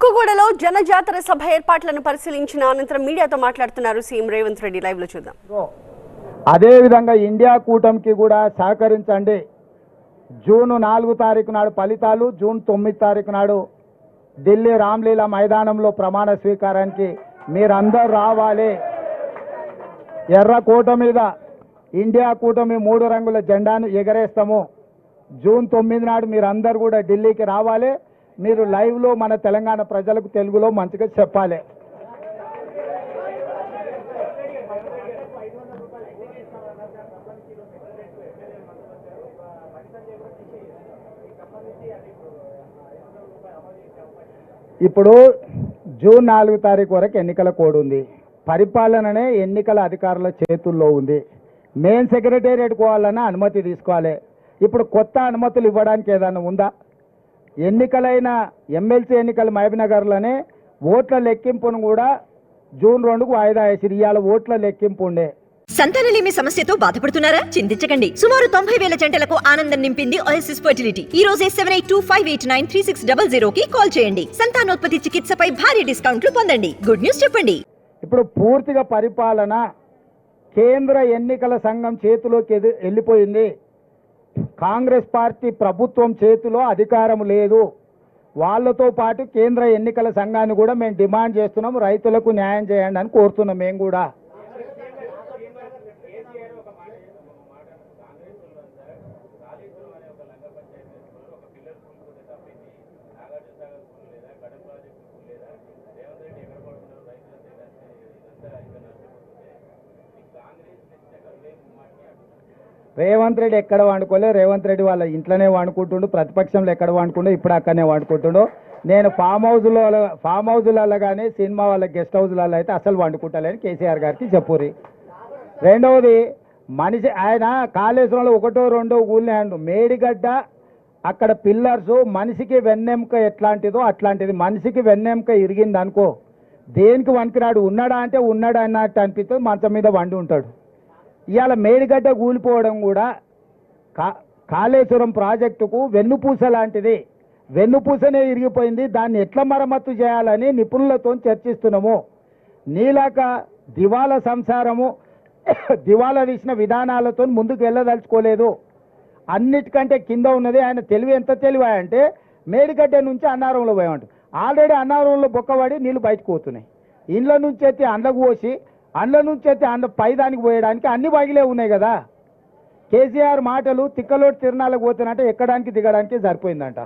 తుక్కుగూడలో జనజాతర సభ ఏర్పాట్లను పరిశీలించిన అనంతరం మీడియాతో మాట్లాడుతున్నారు సీఎం రేవంత్ రెడ్డి. లైవ్లో చూద్దాం అదేవిధంగా ఇండియా కూటమికి కూడా సహకరించండి. జూన్ నాలుగు తారీఖు నాడు ఫలితాలు జూన్ తొమ్మిది తారీఖు నాడు ఢిల్లీ రామ్లీలా మైదానంలో ప్రమాణ స్వీకారానికి మీరందరూ రావాలి. ఎర్ర కూట మీద ఇండియా కూటమి మూడు రంగుల జెండాను ఎగరేస్తాము. జూన్ తొమ్మిది నాడు మీరందరూ కూడా ఢిల్లీకి రావాలి. మీరు లైవ్లో మన తెలంగాణ ప్రజలకు తెలుగులో మంచిగా చెప్పాలి. ఇప్పుడు జూన్ నాలుగు తారీఖు వరకు ఎన్నికల కోడ్ ఉంది. పరిపాలననే ఎన్నికల అధికారుల చేతుల్లో ఉంది. మెయిన్ సెక్రటేరియట్ పోవాలన్నా అనుమతి తీసుకోవాలి. ఇప్పుడు కొత్త అనుమతులు ఇవ్వడానికి ఏదైనా ఉందా? ఎన్నికలైన ఎమ్మెల్సీ ఎన్నికల మహబూబ్నగర్లోనే ఓట్ల లెక్కింపును కూడా జూన్ రెండుకు వాయిదా వేసి ఇవాళ ఓట్ల లెక్కింపు ఉండే. సంతానలేమి సమస్యతో బాధపడుతున్నారా? చింతించకండి. సుమారు తొంభై వేల జంటలకు ఆనందం నింపింది ఓఎస్ఎస్ ఫర్టిలిటీ ఈ రోజే seven eight two five eight nine three six double zero కి కాల్ చేయండి. సంతానోత్పత్తి చికిత్సపై భారీ డిస్కౌంట్లు పొందండి. గుడ్ న్యూస్ చెప్పండి. ఇప్పుడు పూర్తిగా పరిపాలన కేంద్ర ఎన్నికల సంఘం చేతిలోకి వెళ్ళిపోయింది. కాంగ్రెస్ పార్టీ ప్రభుత్వం చేతిలో అధికారం లేదు. వాళ్ళతో పాటు కేంద్ర ఎన్నికల సంఘాన్ని కూడా మేము డిమాండ్ చేస్తున్నాం. రైతులకు న్యాయం చేయండి అని కోరుతున్నాం మేము కూడా. రేవంత్ రెడ్డి ఎక్కడ వండుకోలే? రేవంత్ రెడ్డి వాళ్ళ ఇంట్లోనే వండుకుంటుండు ప్రతిపక్షంలో ఎక్కడ వండుకుండో ఇప్పుడు అక్కడనే వండుకుంటుండు. నేను ఫామ్ హౌస్లో ఫామ్ హౌస్లలో కానీ సినిమా వాళ్ళ గెస్ట్ హౌస్లలో అయితే అసలు వండుకుంటలేని కేసీఆర్ గారికి చెప్పురి రెండవది మనిషి ఆయన కాళేశ్వరంలో ఒకటో రెండో ఊళ్ళో మేడిగడ్డ అక్కడ పిల్లర్స్ మనిషికి వెన్నెముక ఎట్లాంటిదో అట్లాంటిది. మనిషికి వెన్నెముక ఇరిగింది అనుకో దేనికి వణికిరాడు ఉన్నాడా అంటే ఉన్నాడా అన్నట్టు అనిపిస్తుంది మంచం మీద వండి ఉంటాడు. ఇవాళ మేడిగడ్డ కూలిపోవడం కూడా కా కాళేశ్వరం ప్రాజెక్టుకు వెన్నుపూస లాంటిది. వెన్నుపూసనే ఇరిగిపోయింది. దాన్ని ఎట్లా మరమ్మత్తు చేయాలని నిపుణులతో చర్చిస్తున్నాము. నీలాక దివాలా సంసారము దివాలా తీసిన విధానాలతో ముందుకు వెళ్ళదలుచుకోలేదు. అన్నిటికంటే కింద ఉన్నది ఆయన తెలివి ఎంత తెలివా అంటే మేడిగడ్డ నుంచి అన్నారంలో పోయామంట. ఆల్రెడీ అన్నారంలో బొక్కబడి నీళ్ళు బయటకు పోతున్నాయి. ఇండ్ల నుంచి అయితే అండ్లకు పోసి అండ్ల నుంచి అయితే అండ్ పైదానికి పోయడానికి అన్ని బాగిలే ఉన్నాయి కదా. కేసీఆర్ మాటలు తిక్కలోటి తిరణాలకు పోతున్నట్ట ఎక్కడానికి దిగడానికి సరిపోయిందంట.